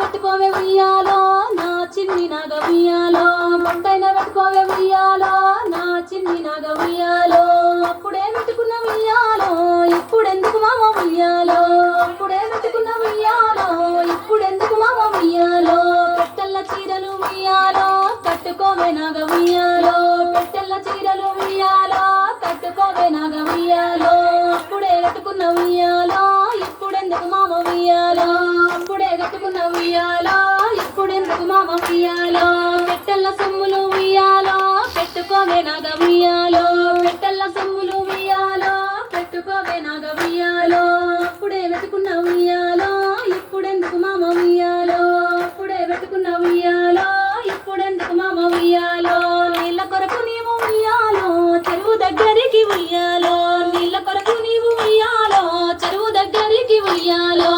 పెట్టుకోవే ఉయ్యాలో నా చిన్ని నాగ ఉయ్యాలో. బొట్టైన పెట్టుకోవే ఉయ్యాలో నా చిన్ని నాగ ఉయ్యాలో. అప్పుడే పెట్టుకున్న ఉయ్యాలో ఇప్పుడెందుకు మామ ఉయ్యాలో? అప్పుడే పెట్టుకున్న ఉయ్యాలో ఇప్పుడెందుకు మామ ఉయ్యాలో? పెట్టెల్ల చీరలు ఉయ్యాలో కట్టుకోవే నాగ ఉయ్యాలో. పెట్టెల్ల చీరలు ఉయ్యాలో కట్టుకోవే నాగ ఉయ్యాలో. అప్పుడే పెట్టుకున్న ఉయ్యాలో ఇప్పుడెందుకు మామ ఉయ్యాలో? అప్పుడే కట్టుకున్న ఉయ్యాలో ఇప్పుడెందుకు మామ ఉయ్యాలో పెట్టెల్ల సొమ్ములు ఉయ్యాలో? పెట్టుకోవే నాగ ఉయ్యాలో పెట్టెల్ల సొమ్ములు ఉయ్యాలో? పెట్టుకోవే నాగ ఉయ్యాలో అప్పుడే వెతుకున్న ఉయ్యాలో? ఇప్పుడెందుకు మామ ఉయ్యాలో అప్పుడే వెతుకున్న ఉయ్యాలో? ఇప్పుడెందుకు మామ ఉయ్యాలో నీళ్ళ కొరకు నీవు ఉయ్యాలో? చెరువు దగ్గరికి ఉయ్యాలో? నీళ్ళ కొరకు నీవు చెరువు ఉయ్యాలో? చెరువు దగ్గరికి ఉయ్యాలో?